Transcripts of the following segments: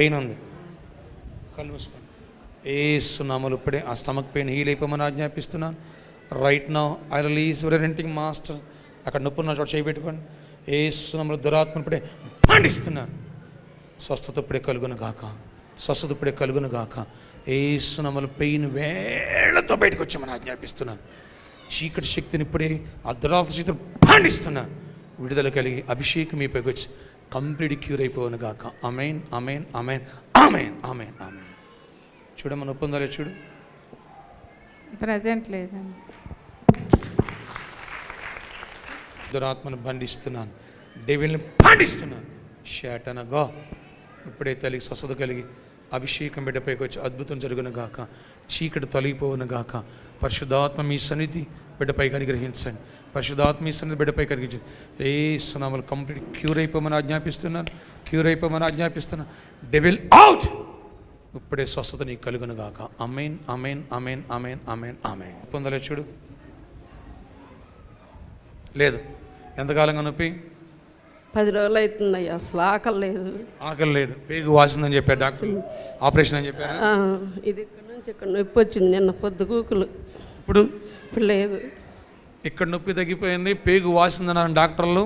Pain ఉంది. కళ్ళు మూసుకోండి ఏసునామలు ఇప్పుడే ఆ స్టమక్ పెయిన్ హీల్ అయిపోమని ఆజ్ఞాపిస్తున్నాను. Right now I release renting master అక్కడ నొప్పి ఉన్న చోట చేయి పెట్టుకోండి ఏసునామలు దురాత్మను ఇప్పుడే పండిస్తున్నాను. స్వస్థత ఇప్పుడే కలుగును గాక. స్వస్థత ఇప్పుడే కలుగును గాక. ఏసునామలు పెయిన్ వేళ్ళతో బయటకు వచ్చామని ఆజ్ఞాపిస్తున్నాను. చీకటి శక్తిని ఇప్పుడే ఆ దురాత్మ శక్తిని పండిస్తున్నాను. విడుదల కలిగి అభిషేకం మీపైకి వచ్చి కంప్లీట్ క్యూర్ అయిపోవును గాక. అమేన్ అమేన్ అమేన్ అమేన్ అమేన్ అమేన్ చూడమ్మ నొప్పి ఉందా చూడు. ప్రజెంట్ లేదండి. దురాత్మను బంధిస్తున్నాను. డెవిల్ని పండిస్తున్నాను షాటనగా. ఇప్పుడే తల్లికి స్వస్థత కలిగి అభిషేకం బిడ్డపైకి వచ్చి అద్భుతం జరుగును గాక. చీకటి తొలగిపోవును గాక. పరిశుద్ధాత్మ మీ సన్నిధి బిడ్డపై అనుగ్రహించండి పరిశుద్ధాత్మ మీ సన్నిధి బిడ్డపై కలిగించండి ఏ సునామలు కంప్లీట్ క్యూర్ అయిపోమని ఆజ్ఞాపిస్తున్నాను క్యూర్ అయిపోమని ఆజ్ఞాపిస్తున్నాను. డెవిల్ అవుట్ ఇప్పుడే స్వస్థత నీకు కలుగును గాక. అమేన్ అమేన్ అమేన్ అమేన్ అమేన్ అమేన్ పొందలే చూడు. లేదు. ఎంతకాలంగా నొప్పి? పది రోజులు అవుతుందయ్యా. అసలు ఆకలి లేదు. ఆకలి లేదు. పేగు వాసిందని చెప్పారు డాక్టర్. ఆపరేషన్ అని చెప్పారు? ఇది నుంచి ఇక్కడ నొప్పి వచ్చింది నిన్న పొద్దు కూకులు. ఇప్పుడు? ఇప్పుడు లేదు. ఇక్కడ నొప్పి తగ్గిపోయింది పేగు వాసిందన్నారు డాక్టర్లు.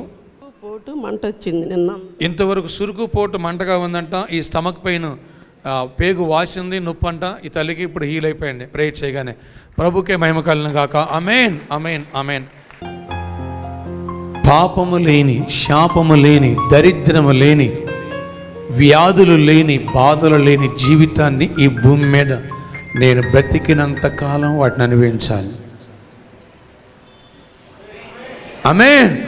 పోటు మంట వచ్చింది నిన్న. ఇంతవరకు సురుకు పోటు మంటగా ఉందంట ఈ స్టమక్ పెయిన్ పేగు వాసింది నొప్పి అంట ఈ తల్లికి ఇప్పుడు హీల్ అయిపోయింది ప్రే చేయగానే. ప్రభుకే మహిమ కలిగిన గాక. అమేన్ అమేన్ అమేన్ పాపము లేని శాపము లేని దరిద్రము లేని వ్యాధులు లేని బాధలు లేని జీవితాన్ని ఈ భూమి మీద నేను బ్రతికినంత కాలం వాటిని అనుభవించాలి. అమేన్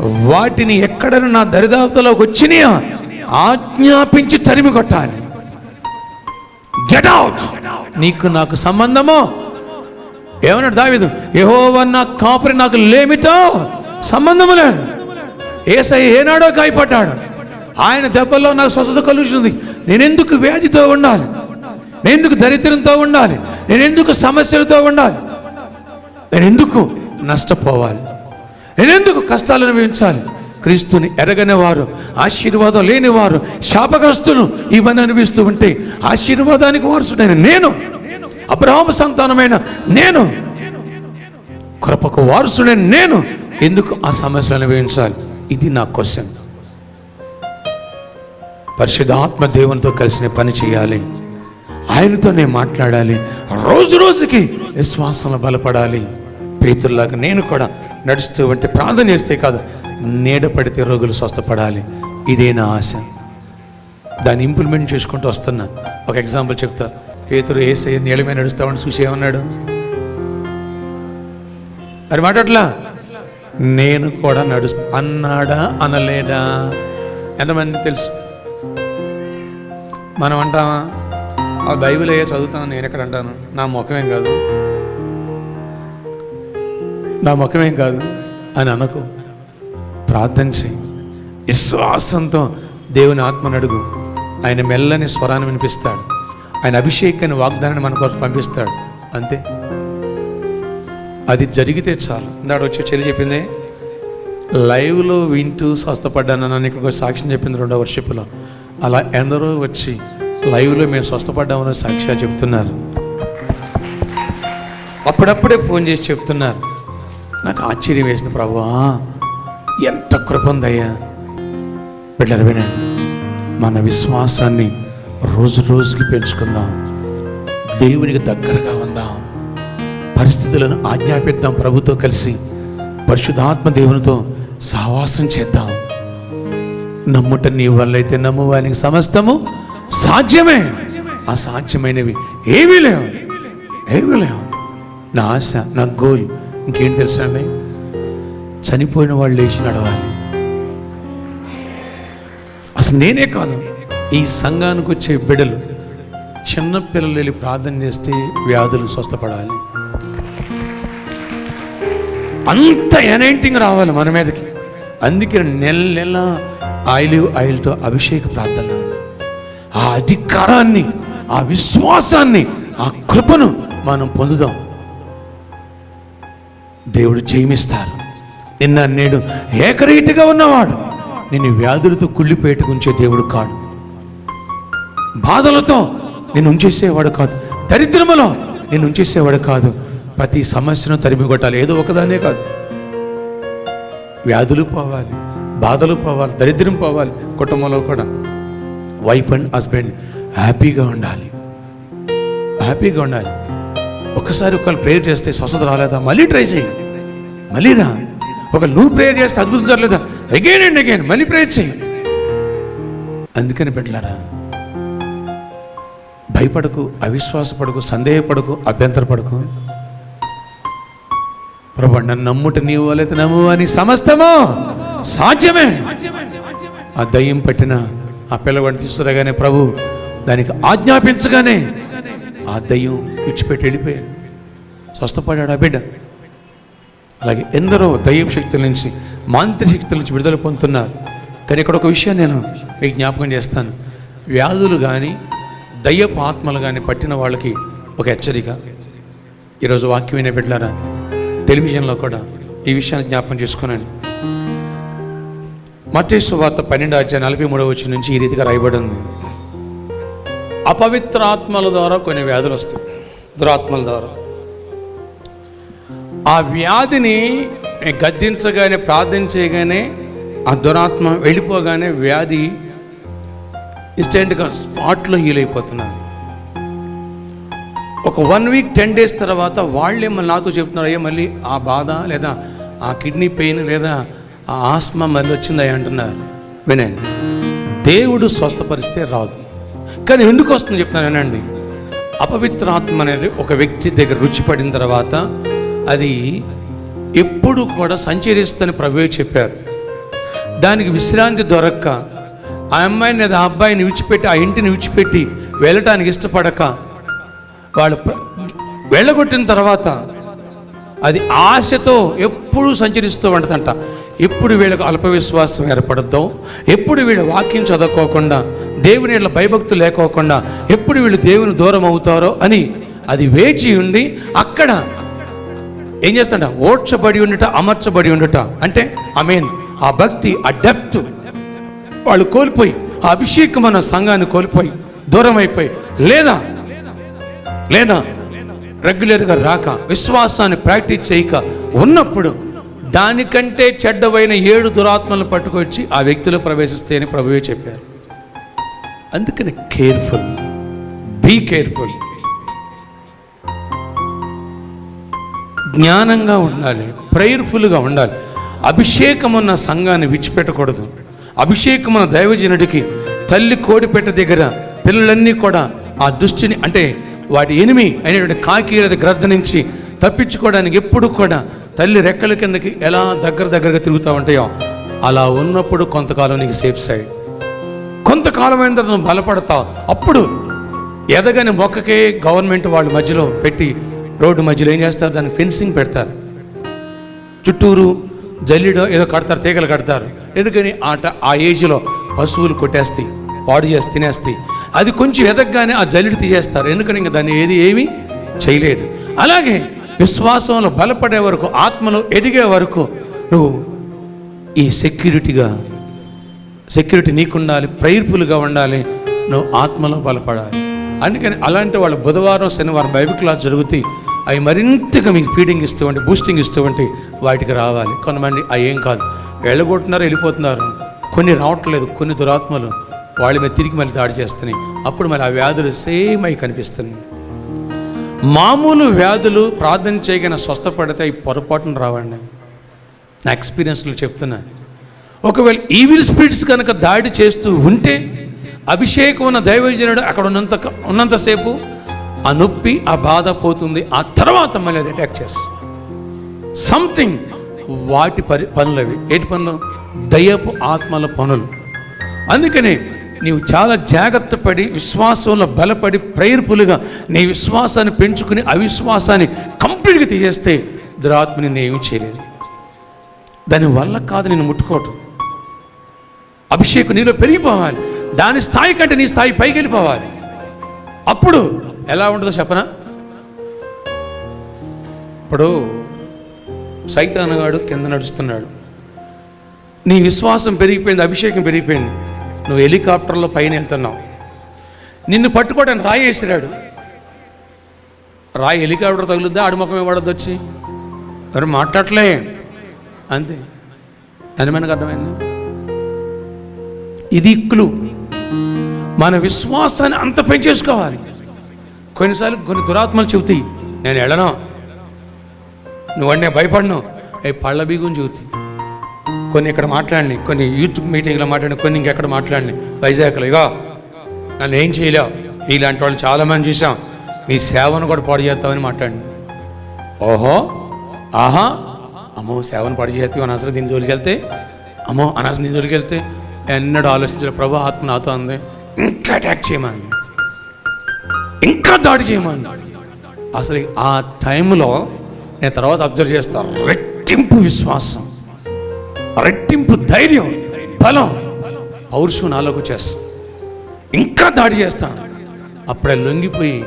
వాటిని ఎక్కడ నా దరిదాపులోకి వచ్చినాయా? ఆజ్ఞాపించి తరిమి కొట్టాలి. గెట్ అవుట్ నీకు నాకు సంబంధమో? ఏమన్నాడు దావిదు? యెహోవా కాపురి నాకు లేమితో సంబంధము లేదు. ఏసై ఏనాడో గాయపడ్డాడు. ఆయన దెబ్బల్లో నాకు స్వస్థత కలుగుతుంది. నేనెందుకు వ్యాధితో ఉండాలి? నేనెందుకు దరిద్రంతో ఉండాలి? నేనెందుకు సమస్యలతో ఉండాలి? నేనెందుకు నష్టపోవాలి? నేనెందుకు కష్టాలు అనుభవించాలి? క్రీస్తుని ఎరగని వారు ఆశీర్వాదం లేని వారు శాపగ్రస్తులు ఇవన్నీ అనిపిస్తూ ఉంటే ఆశీర్వాదానికి వారసుడైన నేను అబ్రహాము సంతానమైన నేను కృపకు వారసుడైన నేను ఎందుకు ఆ సమస్యలు అనుభవించాలి? ఇది నా క్వశ్చన్. పరిశుద్ధాత్మ దేవునితో కలిసి పని చేయాలి. ఆయనతోనే మాట్లాడాలి. రోజు రోజుకి విశ్వాసంలో బలపడాలి. పేతుల్లాగా నేను కూడా నడుస్తూ ఉంటే ప్రార్థన చేస్తే కాదు నీడ పడితే రోగులు స్వస్థపడాలి. ఇదే నా ఆశ. దాన్ని ఇంప్లిమెంట్ చేసుకుంటూ వస్తున్నా. ఒక ఎగ్జాంపుల్ చెప్తా. పేతురు ఏసయ్య నీళ్ళ మీద నడుస్తామని చూసి ఏమన్నాడు? అది మాట్లాడలా నేను కూడా నడుస్తా. అన్నాడా? అనలేడా ఎంతమంది తెలుసు? మనం అంటామా? ఆ బైబిల్ అయ్యే చదువుతాను నేను ఎక్కడ అంటాను? నా ముఖమేం కాదు. నా ముఖమేం కాదు అని అనకు. ప్రార్థన చేయి. విశ్వాసంతో దేవుని ఆత్మను అడుగు. ఆయన మెల్లని స్వరాన్ని వినిపిస్తాడు. ఆయన అభిషేకాన్ని వాగ్దానాన్ని మన కోసం పంపిస్తాడు. అంతే. అది జరిగితే చాలు. ఇందాడు వచ్చి చెల్లి చెప్పింది లైవ్లో వింటూ స్వస్థపడ్డానని ఇక్కడ ఒక సాక్ష్యం చెప్పింది రెండో వర్షిప్లో. అలా ఎందరో వచ్చి లైవ్లో మేము స్వస్థపడ్డామని సాక్ష్యాలు చెప్తున్నారు. అప్పుడప్పుడే ఫోన్ చేసి చెప్తున్నారు. నాకు ఆశ్చర్యం వేసింది ప్రభు ఎంత కృప ఉందయ్యా. బిడ్డలు వినండి మన విశ్వాసాన్ని రోజు రోజుకి పెంచుకుందాం. దేవునికి దగ్గరగా ఉందాం. పరిస్థితులను ఆజ్ఞాపిద్దాం ప్రభుతో కలిసి. పరిశుద్ధాత్మ దేవునితో సహవాసం చేద్దాం. నమ్ముట నీ వల్లైతే నమ్మువానికి సమస్తము సాధ్యమే. అసాధ్యమైనవి ఏమీ లేవు. ఏమీ లేవు. నా ఆశ నా గోల్ ఇంకేంటి తెలుసా అండి? చనిపోయిన వాళ్ళు లేచి నడవాలి. అసలు నేనే కాదు ఈ సంఘానికి వచ్చే బిడ్డలు చిన్న పిల్లలు వెళ్ళి ప్రార్థన చేస్తే వ్యాధులు స్వస్థపడాలి. అంత ఎనైంటింగ్ రావాలి మన మీదకి. అందుకే నెల నెల ఆయిల్ ఆయిల్తో అభిషేక ప్రార్థన. ఆ అధికారాన్ని ఆ విశ్వాసాన్ని ఆ కృపను మనం పొందుదాం. దేవుడు జయమిస్తారు. నిన్న నేడు ఏకరీతిగా ఉన్నవాడు. నేను వ్యాధులతో కుళ్ళిపేటుకుంచే దేవుడు కాడు. బాధలతో నేను ఉంచేసేవాడు కాదు. దరిద్రములో నేను ఉంచేసేవాడు కాదు. ప్రతి సమస్యను తరిమి కొట్టాలి ఏదో ఒకదానే కాదు. వ్యాధులు పోవాలి బాధలు పోవాలి దరిద్రం పోవాలి కుటుంబంలో కూడా. వైఫ్ అండ్ హస్బెండ్ హ్యాపీగా ఉండాలి. హ్యాపీగా ఉండాలి. ఒక్కసారి ఒకళ్ళు ప్రేయర్ చేస్తే స్వస్థత రాలేదా? మళ్ళీ ట్రై చేయి. మళ్ళీ రా. ఒక నువ్వు ప్రేయర్ చేస్తే అద్భుతం జరగలేదా? అగైన్ అండ్ అగైన్ మళ్ళీ ప్రేయర్ చేయి. అందుకని పెట్టలారా భయపడకు అవిశ్వాసపడకు సందేహపడకు అభ్యంతరపడకు. ప్రభు నన్ను నమ్ముట నీవు వాళ్ళైతే నమ్ము అని సమస్తము సాధ్యమే. ఆ దయ్యం పట్టిన ఆ పిల్లవాడిని తీసుకురాగానే ప్రభు దానికి ఆజ్ఞాపించగానే ఆ దయ్యం విడిచిపెట్టి వెళ్ళిపోయాడు. స్వస్థపడ్డాడు ఆ బిడ్డ. అలాగే ఎందరో దయ్యం శక్తుల నుంచి మాంత్రిక శక్తుల నుంచి విడుదల పొందుతున్నారు. కానీ ఇక్కడ ఒక విషయం నేను మీకు జ్ఞాపకం చేస్తాను. వ్యాధులు కానీ దయ్యపు ఆత్మలు కానీ పట్టిన వాళ్ళకి ఒక హెచ్చరిక. ఈరోజు వాక్యమైన బిడ్డారా టెలివిజన్లో కూడా ఈ విషయాన్ని జ్ఞాపకం చేసుకున్నాను మతేశ్వ వార్త పన్నెండు అధ్యాయ నలభై మూడవ వచ్చి నుంచి ఈ రీతిగా రాయబడి ఉంది అపవిత్ర ఆత్మల ద్వారా కొన్ని వ్యాధులు వస్తాయి. దురాత్మల ద్వారా. ఆ వ్యాధిని గద్దించగానే ప్రార్థించగానే ఆ దురాత్మ వెళ్ళిపోగానే వ్యాధి ఇన్స్టెంట్గా స్పాట్లో హీల్ అయిపోతున్నారు. ఒక వన్ వీక్ టెన్ డేస్ తర్వాత వాళ్ళే మళ్ళీ నాతో చెప్తున్నారు అయ్యా మళ్ళీ ఆ బాధ లేదా ఆ కిడ్నీ పెయిన్ లేదా ఆ ఆస్మా మళ్ళీ వచ్చిందని అంటున్నారు. వినండి. దేవుడు స్వస్థపరిస్తే రాదు. కానీ ఎందుకు వస్తుంది చెప్తున్నాను వినండి. అపవిత్ర ఆత్మ అనేది ఒక వ్యక్తి దగ్గర రుచి పడిన తర్వాత అది ఎప్పుడు కూడా సంచరిస్తుందని ప్రభువే చెప్పారు. దానికి విశ్రాంతి దొరక్క. ఆ అమ్మాయిని లేదా ఆ అబ్బాయిని విడిచిపెట్టి ఆ ఇంటిని విడిచిపెట్టి వెళ్ళటానికి ఇష్టపడక. వాళ్ళు వెళ్ళగొట్టిన తర్వాత అది ఆశతో ఎప్పుడూ సంచరిస్తూ ఉంటుందంట. ఎప్పుడు వీళ్ళకు అల్ప విశ్వాసం ఏర్పడద్దో ఎప్పుడు వీళ్ళు వాక్యం చదువుకోకుండా దేవుని ఇళ్ళ భయభక్తులు లేకోకుండా ఎప్పుడు వీళ్ళు దేవుని దూరం అవుతారో అని అది వేచి ఉండి అక్కడ ఏం చేస్తాడ ఓడ్చబడి ఉండుట అమర్చబడి ఉండుట. అంటే ఐ మీన్ ఆ భక్తి ఆ డెప్త్. వాళ్ళు కోల్పోయి ఆ అభిషేకం అన్న సంఘాన్ని కోల్పోయి దూరం అయిపోయి లేదా లేదా రెగ్యులర్గా రాక విశ్వాసాన్ని ప్రాక్టీస్ చేయక ఉన్నప్పుడు దానికంటే చెడ్డవైన ఏడు దురాత్మలను పట్టుకొచ్చి ఆ వ్యక్తిలో ప్రవేశిస్తేనే ప్రభువే చెప్పారు. అందుకని కేర్ఫుల్ బీ కేర్ఫుల్ జ్ఞానంగా ఉండాలి ప్రేయర్ఫుల్గా ఉండాలి. అభిషేకం ఉన్న సంఘాన్ని విడిచిపెట్టకూడదు. అభిషేకం ఉన్న దైవజనుడికి తల్లి కోడిపెట్ట దగ్గర పిల్లలన్నీ కూడా ఆ దుష్టిని అంటే వాటి ఎనిమి అయినటువంటి కాకీలది గ్రద్ద నుంచి తప్పించుకోవడానికి ఎప్పుడు కూడా తల్లి రెక్కల కిందకి ఎలా దగ్గర దగ్గరగా తిరుగుతూ ఉంటాయో అలా ఉన్నప్పుడు కొంతకాలం నీకు సేఫ్ సైడ్ కొంతకాలం అయిన తర్వాత బలపడతావు అప్పుడు ఎదగని మొక్కకే గవర్నమెంట్ వాళ్ళ మధ్యలో పెట్టి రోడ్డు మధ్యలో ఏం చేస్తారు? దానికి ఫెన్సింగ్ పెడతారు. చుట్టూరు జల్లిడో ఏదో కడతారు తీగలు కడతారు. ఎందుకని? ఆట ఆ ఏజ్లో పశువులు కొట్టేస్తాయి పాడు చేసి తినేస్తాయి. అది కొంచెం ఎదగగానే ఆ జల్లిడి తీసేస్తారు. ఎందుకని? ఇంకా దాన్ని ఏది ఏమీ చేయలేదు. అలాగే విశ్వాసంలో బలపడే వరకు ఆత్మలో ఎదిగే వరకు నువ్వు ఈ సెక్యూరిటీగా సెక్యూరిటీ నీకుండాలి ప్రేర్ఫుల్గా ఉండాలి నువ్వు ఆత్మలో బలపడాలి. అందుకని అలాంటి వాళ్ళు బుధవారం శనివారం బైబిల్ క్లాస్ జరుగుతాయి. అవి మరింతగా మీకు ఫీడింగ్ ఇస్తూ ఉంటే బూస్టింగ్ ఇస్తూ ఉంటే వాటికి రావాలి. కొంతమంది అవి ఏం కాదు. వెళ్ళగొట్టున్నారు వెళ్ళిపోతున్నారు. కొన్ని రావట్లేదు కొన్ని దురాత్మలు. వాళ్ళ మీద తిరిగి మళ్ళీ దాడి చేస్తున్నాయి. అప్పుడు మళ్ళీ ఆ వ్యాధులు సేమ్ అయి కనిపిస్తున్నాయి. మామూలు వ్యాధులు ప్రార్థన చేయగానే స్వస్థపడితే అవి పొరపాటున రావండి. నా ఎక్స్పీరియన్స్లో చెప్తున్నా. ఒకవేళ ఈవిల్ స్పిరిట్స్ కనుక దాడి చేస్తూ ఉంటే అభిషేకం ఉన్న దైవజనుడు అక్కడ ఉన్నంత ఉన్నంతసేపు ఆ నొప్పి ఆ బాధ పోతుంది. ఆ తర్వాత మళ్ళీ అది అటాక్ చేస్తుంది. సంథింగ్ వాటి పరి పనులు అవి ఏటి పనులు? దయపు ఆత్మల పనులు. అందుకనే నీవు చాలా జాగ్రత్త పడి విశ్వాసంలో బలపడి ప్రేర్పులుగా నీ విశ్వాసాన్ని పెంచుకుని అవిశ్వాసాన్ని కంప్లీట్గా తీసేస్తే దురాత్మ నిన్ను ఏమీ చేయలేదు. దాని వల్ల కాదు నేను ముట్టుకోవటం. అభిషేకం నీలో పెరిగిపోవాలి. దాని స్థాయి కంటే నీ స్థాయి పైకి వెళ్ళిపోవాలి. అప్పుడు ఎలా ఉంటుందో చెప్పనా? ఇప్పుడు సైతానగాడు కింద నడుస్తున్నాడు. నీ విశ్వాసం పెరిగిపోయింది అభిషేకం పెరిగిపోయింది. నువ్వు హెలికాప్టర్లో పైన వెళ్తున్నావు. నిన్ను పట్టుకోవడానికి రాయి వేసిరాడు. రాయి హెలికాప్టర్ తగులుద్దా? ఆడుముఖం ఇవ్వడద్దు వచ్చి? ఎవరు మాట్లాడలే అంతే. అని మనకు అర్థమైంది? ఇది ఇక్కులు. మన విశ్వాసాన్ని అంత పెంచేసుకోవాలి. కొన్నిసార్లు కొన్ని దురాత్మలు చెబుతాయి. నేను వెళ్ళను. నువ్వన్నీ భయపడను. అవి పళ్ళ బీగుని చెబుతాయి. కొన్ని ఇక్కడ మాట్లాడినాయి కొన్ని యూత్ మీటింగ్లో మాట్లాడిన కొన్ని ఇంకెక్కడ మాట్లాడినాయి వైజాగ్లో ఇగో నన్ను ఏం చేయలేవు. ఇలాంటి వాళ్ళు చాలామంది చూసాం. నీ సేవను కూడా పాడు చేస్తామని మాట్లాడి ఓహో ఆహా. అమ్మో సేవను పాడు చేస్తావు అనవసరం దీని జోలికి వెళ్తే? అమ్మో అనవసరం దీని జోలికి వెళ్తే? ఎన్నడూ ఆలోచించిన ప్రభు ఆత్మ నాతో అంది ఇంకా అటాక్ చేయమని. ఇంకా దాడి చేయమని. అసలు ఆ టైంలో నేను తర్వాత అబ్జర్వ్ చేస్తాను రెట్టింపు విశ్వాసం. రెట్టింపు ధైర్యం బలం పౌరుషం నాలోకి వచ్చేస్తాను ఇంకా దాడి చేస్తాను అప్పుడే లొంగిపోయి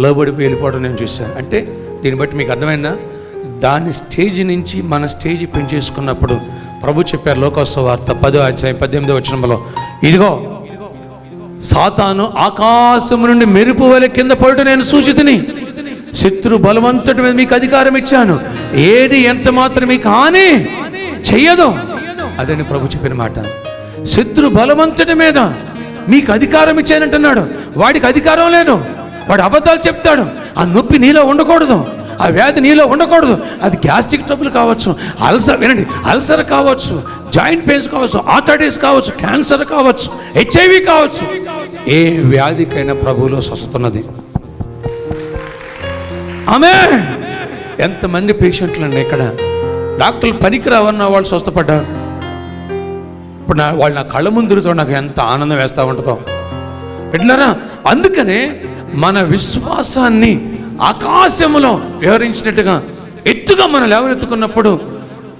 లోబడిపోయి వెళ్ళిపోవడం నేను చూశాను. అంటే దీన్ని బట్టి మీకు అర్థమైందా? దాని స్టేజ్ నుంచి మన స్టేజ్ పెంచేసుకున్నప్పుడు ప్రభు చెప్పారు లోకోత్సవ వార్త పదో అధ్యాయం పద్దెనిమిదో వచనంలో ఇదిగో సాతాను ఆకాశం నుండి మెరుపు వలె కింద పడుట నేను సూచితిని. శత్రు బలవంతుడి మీద మీకు అధికారం ఇచ్చాను. ఏది ఎంత మాత్రం మీకు హాని చెయ్యదు. అదని ప్రభు చెప్పిన మాట? శత్రు బలవంతుడి మీద మీకు అధికారం ఇచ్చానంటున్నాడు. వాడికి అధికారం లేదు. వాడు అబద్ధాలు చెప్తాడు. ఆ నొప్పి నీలో ఉండకూడదు. ఆ వ్యాధి నీలో ఉండకూడదు. అది గ్యాస్ట్రిక్ ట్రబుల్ కావచ్చు అల్సర్ వినండి అల్సర్ కావచ్చు జాయింట్ పెయిన్స్ కావచ్చు ఆర్థరైటిస్ కావచ్చు క్యాన్సర్ కావచ్చు హెచ్ఐవి కావచ్చు. ఏ వ్యాధికైనా ప్రభువులో స్వస్థతున్నది. ఆమె ఎంతమంది పేషెంట్లు అండి ఇక్కడ? డాక్టర్లు పనికిరావన్న వాళ్ళు స్వస్థపడ్డారు. ఇప్పుడు నా వాళ్ళు నా కళ్ళ ముందుతో నాకు ఎంత ఆనందం వేస్తూ ఉంటుందో. పెట్టినారా? అందుకనే మన విశ్వాసాన్ని ఆకాశములో వివరించినట్టుగా ఎత్తుగా మనం లేవనెత్తుకున్నప్పుడు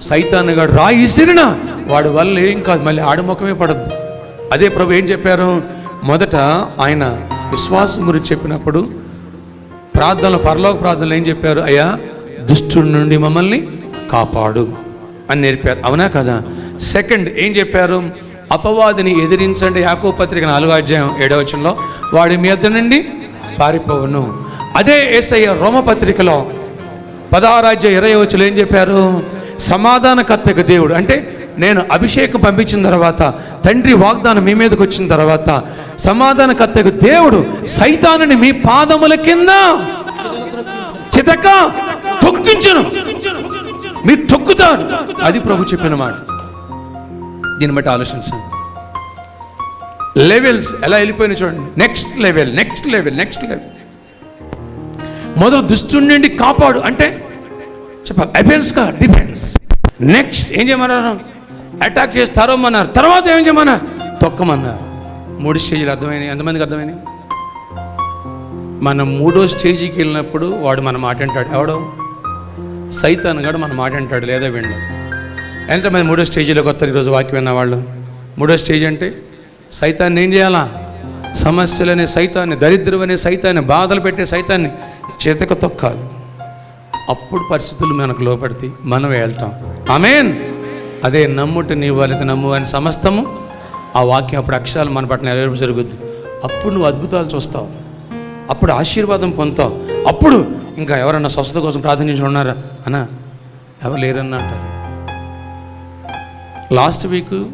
సైతాన్ని గాడు రాయి ఇసిరిన వాడి వల్ల ఏం కాదు మళ్ళీ ఆడముఖమే పడద్దు అదే ప్రభు ఏం చెప్పారు? మొదట ఆయన విశ్వాసం గురించి చెప్పినప్పుడు ప్రార్థనలు పరలోక ప్రార్థనలు ఏం చెప్పారు? అయ్యా దుష్టుడి నుండి మమ్మల్ని కాపాడు అని నేర్పారు. అవునా కదా? సెకండ్ ఏం చెప్పారు? అపవాదిని ఎదిరించండి. యాకో పత్రిక నాలుగో అధ్యాయం ఏడవచనంలో వాడి మీద నుండి పారిపోవను. అదే ఏసయ్య రోమపత్రికలో పదహారాజ్య ఇరవై వచ్చులు ఏం చెప్పారు? సమాధానకర్తకు దేవుడు అంటే నేను అభిషేకం పంపించిన తర్వాత తండ్రి వాగ్దానం మీ మీదకి వచ్చిన తర్వాత సమాధానకర్తకు దేవుడు సైతానుని మీ పాదముల కింద చితక తొక్కించను. మీరు తొక్కుతారు. అది ప్రభు చెప్పిన మాట. దీన్ని బట్టి ఆలోచించండి. లెవెల్స్ ఎలా వెళ్ళిపోయినా చూడండి. Next level next level next level మొదలు దుష్టుడి నుండి కాపాడు అంటే చెప్పాలి. అఫెన్స్ కా? డిఫెన్స్ నెక్స్ట్ ఏం చేయమన్నారు? అటాక్ చేసి తరవమన్నారు. తర్వాత ఏం చేయమన్నారు? తొక్కమన్నారు. మూడు స్టేజీలు అర్థమైనాయి. ఎంతమందికి అర్థమైనాయి? మనం మూడో స్టేజీకి వెళ్ళినప్పుడు వాడు మన మాట అంటాడు. ఎవడో? సైతాన్ కూడా మన మాట అంటాడు లేదా విండు ఎంతమంది మూడో స్టేజీలోకి వస్తారు ఈరోజు వాక్యం విన్న వాళ్ళు మూడో స్టేజ్ అంటే సైతాన్ని ఏం చేయాలా? సమస్యలనే సైతాన్ని దరిద్రం అనే సైతాన్ని బాధలు పెట్టే సైతాన్ని చేతక తొక్కాలి. అప్పుడు పరిస్థితులు మనకు లోపడితే మనం వెళ్తాం. ఆమెన్. అదే నమ్ముట నీ వాళ్ళకి నమ్ము అని సమస్తము ఆ వాక్యం అప్పుడు అక్షరాలు మన పట్ల నెరవేర్పు జరుగుద్ది. అప్పుడు నువ్వు అద్భుతాలు చూస్తావు. అప్పుడు ఆశీర్వాదం పొందుతావు అప్పుడు ఇంకా ఎవరన్నా స్వస్థత కోసం ప్రార్థించి ఉన్నారా అన్నా ఎవరు లేరన్నా అంటారు. లాస్ట్ వీక్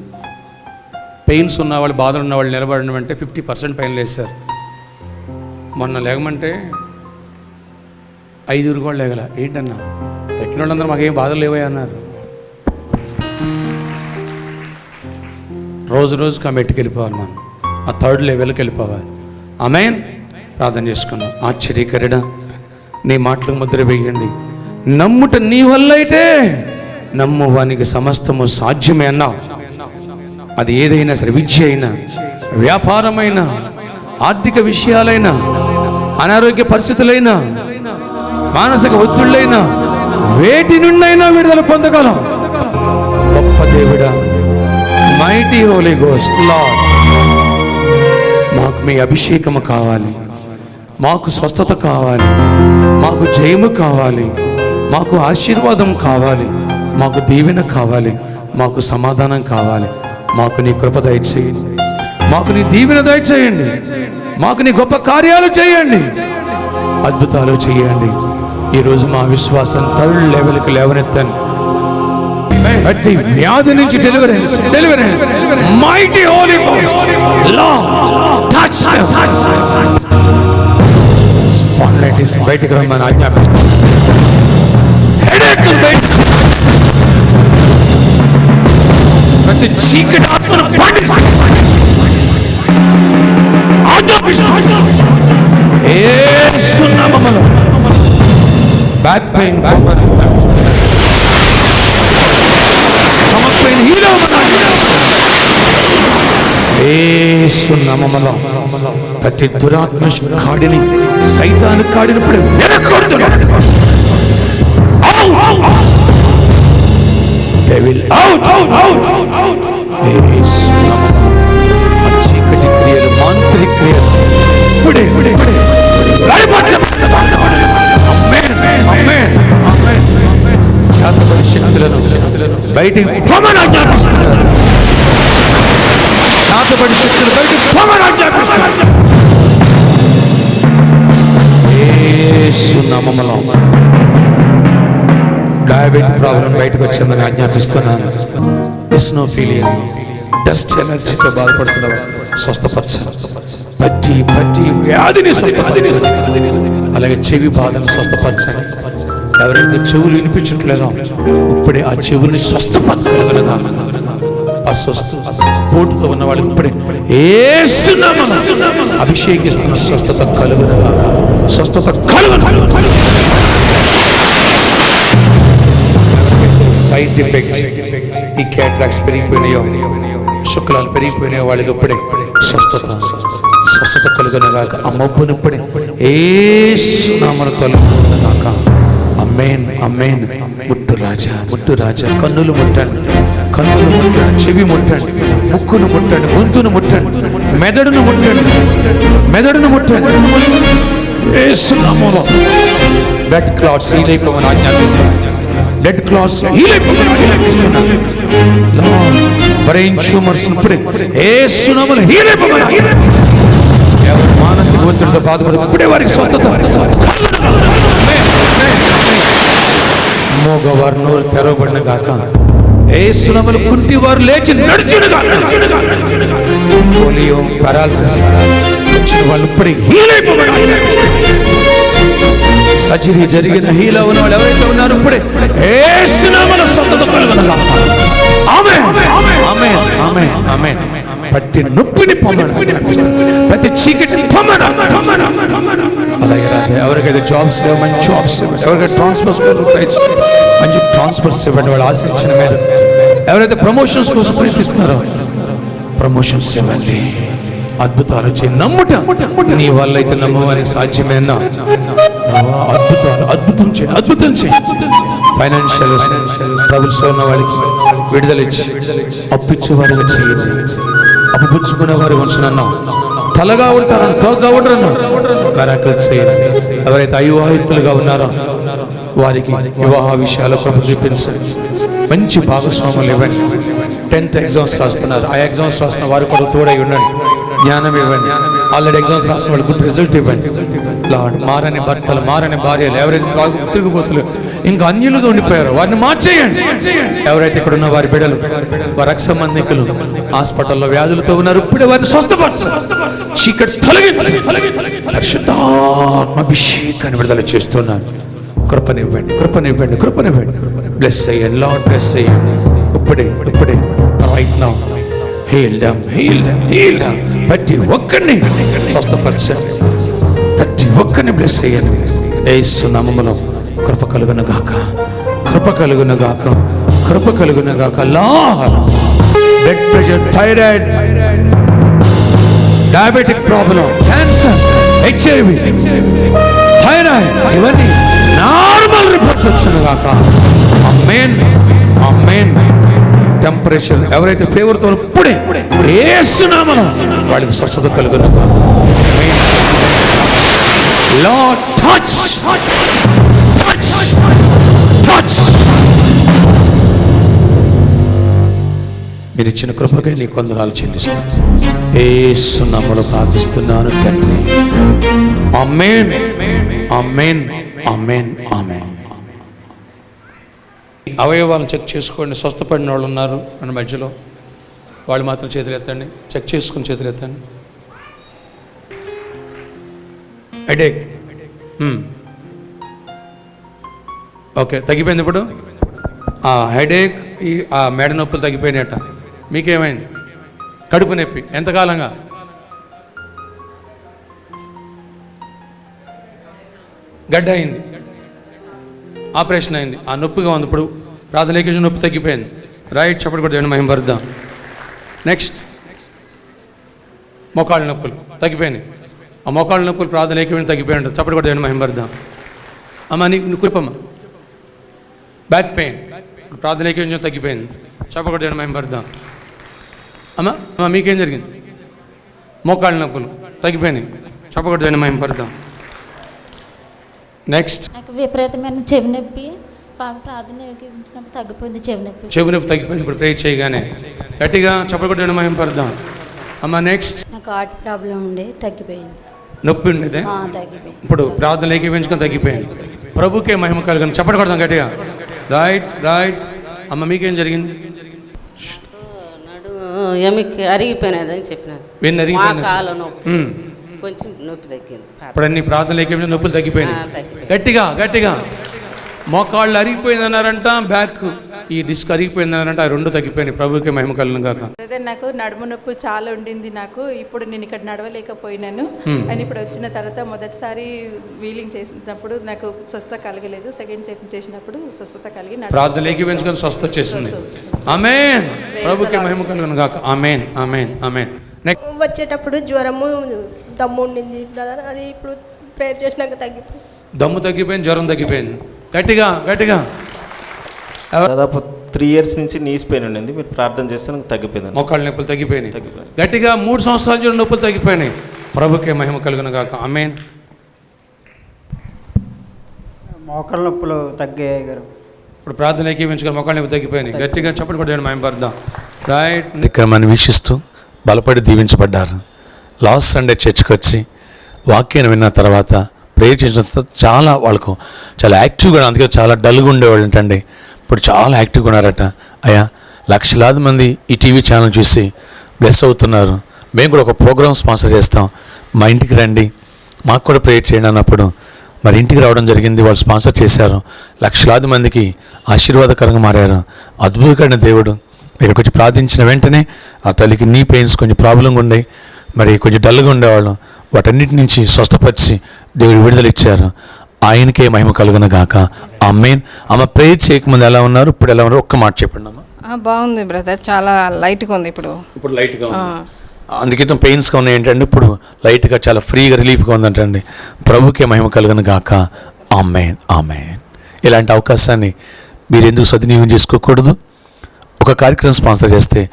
పెయిన్స్ ఉన్న వాళ్ళు బాధలు ఉన్న వాళ్ళు నిలబడడం అంటే ఫిఫ్టీ పర్సెంట్ పెయిన్ లేస్తారు మొన్న లేగమంటే ఐదుగురు కూడా లేగల. ఏంటన్నా? తక్కిన వాళ్ళందరూ మాకేం బాధలు లేవా అన్నారు. రోజు రోజు కమిటీకి వెళ్ళిపోవాలి మనం. ఆ థర్డ్ లెవెల్కి వెళ్ళిపోవాలి. ఆమెన్. ప్రార్థన చేసుకున్నాం. ఆశ్చర్యకరడ నీ మాటలు ముద్ర వేయండి. నమ్ముట నీ వల్ల అయితే నమ్ము వానికి సమస్తము సాధ్యమే అన్నావు. అది ఏదైనా సరే విద్య అయినా వ్యాపారమైన ఆర్థిక విషయాలైనా అనారోగ్య పరిస్థితులైనా మానసిక ఒత్తిళ్ళైనా వేటి నుండైనా విడుదల పొందగలం. గొప్ప దేవుడా మైటీ హోలీ గోస్ట్ లార్డ్ మాకు మీ అభిషేకము కావాలి. మాకు స్వస్థత కావాలి. మాకు జయము కావాలి. మాకు ఆశీర్వాదం కావాలి. మాకు దీవెన కావాలి. మాకు సమాధానం కావాలి. మాకు నీ కృప దయచేయండి. మాకు నీ దీవెన దయచేయండి. మాకు నీ గొప్ప కార్యాలు చేయండి. అద్భుతాలు చేయండి. ఈరోజు మా విశ్వాసం థర్డ్ లెవెల్కి లేవనెత్తాను. ప్రతి వ్యాధి నుంచి delivery delivery mighty holy touch spondylitis బయటికి రమ్మని ఆజ్ఞాపిస్తాను ప్రతి చీకటి ఆత్మను బ్యాక్ పెయిన్ స్టమక్ పెయిన్ ప్రతి దురాత్మ కాడిని సైతాను కాడినప్పుడు ఇప్పుడు వెనకొడుతున్నాడు చీకటి క్రియలు మాంత్రిక క్రియలు. ఇప్పుడే ఇప్పుడే శక్తులను బయటికి పొమ్మని ఆజ్ఞాపిస్తున్నారు. శాతపడి శక్తులు బయటికి పొమ్మని ఆజ్ఞాపిస్తున్నారు. యేసు నామములో డయాబెటిక్ ప్రాబ్లం బయటకు వచ్చిందని ఆజ్ఞాపిస్తున్నాను. ఎస్నోఫీలియా డస్ట్ ఎనర్జీతో బాధపడుతున్నావు స్వస్థపరచను ప్రతి ప్రతి వ్యాధిని స్వస్థపరచాలి అలాగే చెవి బాధను స్వస్థపరచాలి ఎవరైతే చెవులు వినిపించట్లేదో ఇప్పుడే ఆ చెవుని స్వస్థపరచగలగలగా అస్వస్థ పోటుతో ఉన్న వాళ్ళకి ఇప్పుడే ఏసునామమున అభిషేకిస్తున్న స్వస్థత కలుగునగా స్వస్థత కలుగును సైడ్ ఎఫెక్ట్ ఈ క్యాట్రాక్స్ పెరిగిపోయినాయో శుక్లాలు పెరిగిపోయినాయో వాళ్ళకి ఇప్పుడే స్వస్థత. స్వస్థత కలుగునగాక. ఆ మబ్బుని ఇప్పుడే ఏసునామను కలుగునగాక అమ్మేన్ అమ్మేన్ ముట్టు రాజా ముట్టు రాజా. కన్నులు ముట్టండి. కన్నును ముట్టండి చెవి ముట్టండి ముక్కును ముట్టండి గొంతును ముట్టండి మెదడును ముట్టండి మెదడును ముట్టండి. ఏసునామములో బ్లడ్ క్లాట్స్ హీలైపోమని ఆజ్ఞాపిస్తున్నాను. బ్లడ్ క్లాట్స్ అయిపోమని ఆజ్ఞాపిస్తున్నాను. బ్రెయిన్ ట్యూమర్స్ ఇప్పుడే. ఏ ఏసునామములో హీలైపోమని ఎవరు మానసిక ఒత్తిడితో బాధపడదు ఇప్పుడే వారికి స్వస్థత. మోగవారు నోరు తెరవబడిన గాక ఏసునామలు కుంటి వారు లేచి నడుచుడుగా పోలియో పారాలసిస్. వచ్చిన వాళ్ళు ఇప్పుడే హీల్ అయిపోబడాలి. సర్జరీ జరిగిన హీల్ అవ్వని వాళ్ళు ఎవరైతే ఉన్నారు ఇప్పుడే ఏసునామల స్వస్థత ఆమె ఆమె ఆమె ఆమె ఆమె పట్టి నొప్పిని ప్రతి చీకటి అలాగే రాజా ఎవరికైతే జాబ్స్ లేవు మంచి జాబ్స్ ఎవరికైతే ట్రాన్స్ఫర్స్ మంచి ట్రాన్స్ఫర్స్ ఇవ్వండి. వాళ్ళు ఆశించిన మీద. ఎవరైతే ప్రమోషన్స్ కోసం ప్రయత్నిస్తున్నారో ప్రమోషన్స్ ఇవ్వండి. అద్భుతాలు చేయి. నమ్ముట. నీ వల్ల అయితే నమ్మవానికి సాధ్యమేనా అద్భుతాలు అద్భుతం చేయి. అద్భుతం చేయి. ఫైనాన్షియల్ ట్రబుల్స్ ఉన్న వారికి విడుదలిచ్చి ఇచ్చి అప్పిచ్చే చేయండి. అప్పు పుచ్చుకునే వారి ఉంచునన్నాం. తలగా ఉంటారని తోగ్గా ఉండరన్నా. మెరాకల్ చేయండి. ఎవరైతే అవివాహితులుగా ఉన్నారో వారికి వివాహ విషయాలు కృప చూపించండి. మంచి భాగస్వాములు ఇవ్వండి. టెన్త్ ఎగ్జామ్స్ రాస్తున్నారు. ఆ ఎగ్జామ్స్ రాస్తున్న వారు కూడా తోడై ఉండండి. జ్ఞానం ఇవ్వండి. ఆల్రెడీ ఎగ్జామ్స్ రాస్తున్న వాళ్ళు గుడ్ రిజల్ట్ ఇవ్వండి. లార్డ్ మారని భర్తలు మారని భార్యలు ఎవరైతే త్రాగు తిరుగుబోతులు ఇంకా అన్యులుగా ఉండిపోయారు వారిని మార్చేయండి. ఎవరైతే ఇక్కడ ఉన్న వారి బిడలు వారి రక్ష సంబంధికులు హాస్పిటల్లో వ్యాధులతో ఉన్నారు ఇప్పుడే వారిని స్వస్థపరచు. చీకటి తొలగించి. పరిశుద్ధాత్మ అభిషేకాన్ని విడుదల చేస్తున్నారు కృపనివ్వండి కృపనివ్వండి కృపనివ్వండి. బ్లెస్ అయ్యండి లాడ్ బ్లెస్ అయ్యండి ఇప్పుడే ఇప్పుడే right now heal them heal them heal them ప్రతి ఒక్కరిని స్వస్థపరచండి. ప్రతి ఒక్కరిని బ్లెస్ అయ్యాను ఏసు నామములో కృప కలుగును గాక కృప కలుగును గాక కృప కలుగును గాక లా blood pressure thyroid diabetic problem cancer HIV thyroid ఇవన్నీ నార్మల్ రిపోర్ట్స్ వచ్చిన గాక. మెయిన్ ఆ మెయిన్ టెంపరేచర్ ఎవరైతే ఫేవర్తో ఇప్పుడే ఏసునామన వాళ్ళకి స్వచ్ఛత కలుగును గాక Lord, touch! Touch! Touch! మీరు ఇచ్చిన కృపకై నీ కొందరాలు చెల్లిస్తాను ఏసు ప్రార్థిస్తున్నాను తండ్రి. అమ్మేన్ అమ్మేన్ అమ్మేన్ అమ్మేన్ అవయవాలను చెక్ చేసుకోండి. స్వస్థపడిన వాళ్ళు ఉన్నారు మన మధ్యలో. వాళ్ళు మాత్రం చేతులు ఎత్తండి. చెక్ చేసుకుని చేతులు ఎత్తండి. Headache okay hmm. తగ్గిపోయింది ఇప్పుడు? హెడేక్ ఈ ఆ మెడ నొప్పులు తగ్గిపోయినట్ట మీకేమైంది? కడుపు నొప్పి. ఎంతకాలంగా గడ్డ అయింది. ఆపరేషన్ అయింది. ఆ నొప్పిగా ఉంది ఇప్పుడు. ప్రాథమిక నొప్పి తగ్గిపోయింది. రైట్ చెప్పడం కూడా చేయండి మేము భరుద్దాం నెక్స్ట్ మొకాళ్ళ నొప్పులు. తగ్గిపోయినాయి. ఆ మోకాళ్ళ నొప్పులు ప్రాథమిక తగ్గిపోయి ఉంటుంది చప్పటి కూడా భరుద్దాం అమ్మ నీకు నువ్వు కుప్పమ్మ. బ్యాక్ పెయిన్ ప్రాథమిక కొంచెం తగ్గిపోయింది. చప్పటి కూడా భరుద్దాం అమ్మ అమ్మ మీకేం జరిగింది? మోకాళ్ళ నొప్పులు తగ్గిపోయినాయి. చప్పటి మేము భరుద్దాం నెక్స్ట్ నాకు విపరీతమైన చెవి నొప్పి. బాగా ప్రార్థన ఏకీపించినప్పుడు తగ్గిపోయింది చెవి నొప్పి. చెవి నొప్పి తగ్గిపోయింది. ఇప్పుడు ప్రే చేయగానే. గట్టిగా చప్పటి మేము పడదాం అమ్మ నెక్స్ట్ నాకు హార్ట్ ప్రాబ్లం ఉండే తగ్గిపోయింది. నొప్పి ఉండేదే. ఇప్పుడు ప్రార్థన ఏకీపించుకొని తగ్గిపోయింది. ప్రభుకే మహిమ కలుగును. చప్పటి కొడదాం గట్టిగా. Right right. అమ్మ మీకేం జరిగింది? నొప్పి. ఉమ్. కొంచెం నొప్పి తగ్గింది. ఇప్పుడు అన్ని ప్రార్థన ఏకీపించి నొప్పులు తగ్గిపోయినాయి. గట్టిగా గట్టిగా. మోకాళ్ళు అరిగిపోయింది అన్నారంట బ్యాక్. ఈ డిస్క్ అరిగిపోయింది అన్నారంట ఆ రెండు తగ్గిపోయినాయి. ప్రభుకే మహిమ కలుగును కాక బ్రదర్ నాకు నడుము నొప్పి చాలా ఉండింది నాకు. ఇప్పుడు నేను ఇక్కడ నడవలేకపోయినాను. అని ఇప్పుడు వచ్చిన తర్వాత మొదటిసారి వీలింగ్ చేసినప్పుడు నాకు స్వస్థత కలగలేదు. సెకండ్ చెక్ చేసినప్పుడు స్వస్థత కలిగి ప్రార్థన ఏకీపించుకొని స్వస్థ వచ్చేసింది. ఆమెన్ ప్రభుకే మహిమ కలుగును కాక ఆమెన్ ఆమెన్ ఆమెన్ వచ్చేటప్పుడు జ్వరము దమ్ము ఉండింది బ్రదర్ అది ఇప్పుడు ప్రేయర్ చేసినాక తగ్గిపోయింది దమ్ము తగ్గిపోయింది జ్వరం తగ్గిపోయింది. గట్టిగా గట్టిగా. దాదాపు త్రీ ఇయర్స్ నుంచి నీస్ పెయిన్ ఉండింది. మీరు ప్రార్థన చేస్తే నాకు తగ్గిపోయింది. మోకాళ్ళ నొప్పులు తగ్గిపోయినాయి. గట్టిగా మూడు సంవత్సరాల చూడ నొప్పులు తగ్గిపోయినాయి. ప్రభుకే మహిమ కలుగును కాక ఆమెన్. మోకాళ్ళ నొప్పులు తగ్గాయి గారు. ఇప్పుడు ప్రార్థన ఏకీపించుకొని మొక్కలు నొప్పి తగ్గిపోయినాయి. గట్టిగా చప్పటి కొట్టాడు మేము పడదాం రైట్ ఇక్కడ మనం వీక్షిస్తూ బలపడి దీవించబడ్డారు. లాస్ట్ సండే చర్చ్కి వచ్చి వాక్యాన్ని విన్న తర్వాత ప్రేయర్ చేసిన తర్వాత చాలా వాళ్ళకు చాలా యాక్టివ్గా అందుకే చాలా డల్గా ఉండేవాళ్ళు ఏంటండి ఇప్పుడు చాలా యాక్టివ్గా ఉన్నారట. అయ్యా లక్షలాది మంది ఈ టీవీ ఛానల్ చూసి బ్లెస్ అవుతున్నారు. మేము కూడా ఒక ప్రోగ్రామ్ స్పాన్సర్ చేస్తాం. మా ఇంటికి రండి. మాకు కూడా ప్రేయర్ చేయండి అన్నప్పుడు మరి ఇంటికి రావడం జరిగింది. వాళ్ళు స్పాన్సర్ చేశారు. లక్షలాది మందికి ఆశీర్వాదకరంగా మారారు. అద్భుతమైన దేవుడు. ఇక్కడికి కొంచెం ప్రార్థించిన వెంటనే ఆ తల్లికి నీ పెయిన్స్ కొంచెం ప్రాబ్లంగా ఉండే. మరి కొంచెం డల్గా ఉండేవాళ్ళు. వాటన్నిటి నుంచి స్వస్థపరిచి దేవుడు విడుదల ఇచ్చారు. ఆయనకే మహిమ కలుగును గాక. ఆ మెయిన్ ఆమె ప్రేయర్ చేయకముందు ఎలా ఉన్నారు? ఇప్పుడు ఎలా ఉన్నారు? ఒక్క మాట చెప్పండి అమ్మా. బాగుంది బ్రదర్. చాలా లైట్గా ఉంది ఇప్పుడు. ఇప్పుడు లైట్గా అందుకే పెయిన్స్గా ఉన్నాయి ఏంటంటే ఇప్పుడు లైట్గా చాలా ఫ్రీగా రిలీఫ్గా ఉందంటండి ప్రభుకే మహిమ కలుగును గాక. ఆమెన్. ఆమెన్. ఇలాంటి అవకాశాన్ని మీరు ఎందుకు సద్వినియోగం చేసుకోకూడదు? ఒక కార్యక్రమం స్పాన్సర్ చేస్తే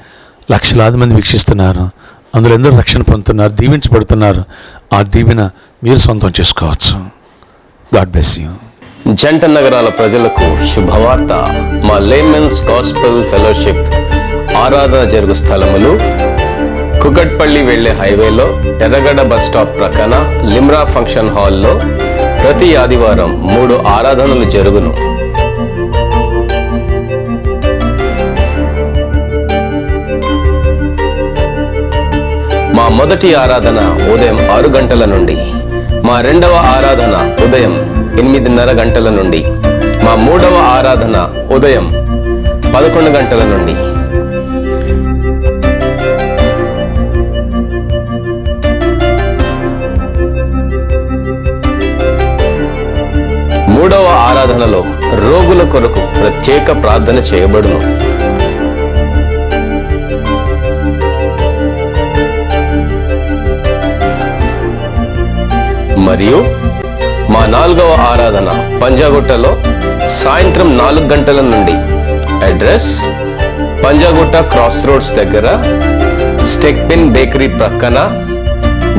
లక్షలాది మంది వీక్షిస్తున్నారు. అందులో ఎందరో రక్షణ పొందుతున్నారు దీవించబడుతున్నారు. ఆ దీవెన మీరు సొంతం చేసుకోవచ్చు. గాడ్ బ్లెస్ యూ జంట నగరాల ప్రజలకు శుభవార్త. మా లేమెన్స్ గాస్పల్ ఫెలోషిప్ ఆరాధన జరుగు స్థలములు కుకట్పల్లి వెళ్ళే హైవేలో ఎర్రగడ్డ బస్ స్టాప్ ప్రక్కన లిమ్రా ఫంక్షన్ హాల్లో ప్రతి ఆదివారం మూడు ఆరాధనలు జరుగును. మా మొదటి ఆరాధన ఉదయం ఆరు గంటల నుండి మా రెండవ ఆరాధన ఉదయం ఎనిమిదిన్నర గంటల నుండి. మా మూడవ ఆరాధన ఉదయం పదకొండు గంటల నుండి. మూడవ ఆరాధనలో రోగుల కొరకు ప్రత్యేక ప్రార్థన చేయబడును. మరియు మా నాలుగవ ఆరాధన పంజాగుట్టలో సాయంత్రం నాలుగు గంటల నుండి. అడ్రస్ పంజాగుట్ట క్రాస్ రోడ్స్ దగ్గర స్టెక్పిన్ బేకరీ ప్రక్కన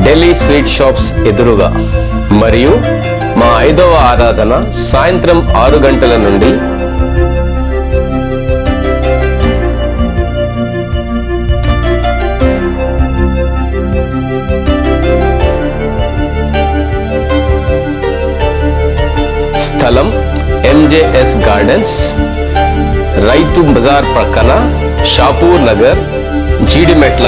ఢిల్లీ స్వీట్ షాప్స్ ఎదురుగా. మరియు మా ఐదవ ఆరాధన సాయంత్రం ఆరు గంటల నుండి స్థలం ఎంజేఎస్ గార్డెన్స్ రైతు బజార్ ప్రక్కన షాపూర్ నగర్ జీడిమెట్ల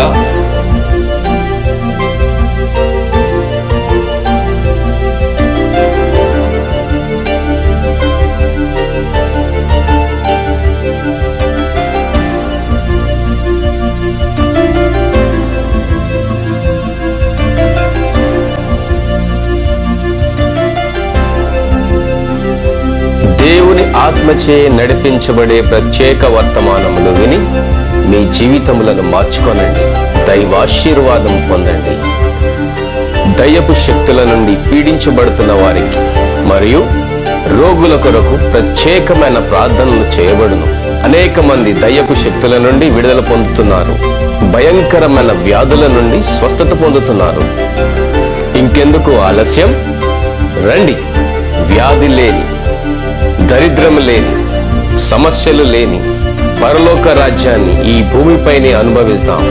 దేవుని ఆత్మచే నడిపించబడే ప్రత్యేక వర్తమానములు విని మీ జీవితములను మార్చుకొనండి. దైవాశీర్వాదం పొందండి. దయ్యపు శక్తుల నుండి పీడించబడుతున్న వారికి మరియు రోగుల కొరకు ప్రత్యేకమైన ప్రార్థనలు చేయబడును. అనేక మంది దయ్యపు శక్తుల నుండి విడుదల పొందుతున్నారు. భయంకరమైన వ్యాధుల నుండి స్వస్థత పొందుతున్నారు. ఇంకెందుకు ఆలస్యం? రండి. వ్యాధి లేని దరిద్రం లేని సమస్యలు లేని పరలోక రాజ్యాన్ని ఈ భూమిపైనే అనుభవిస్తాం.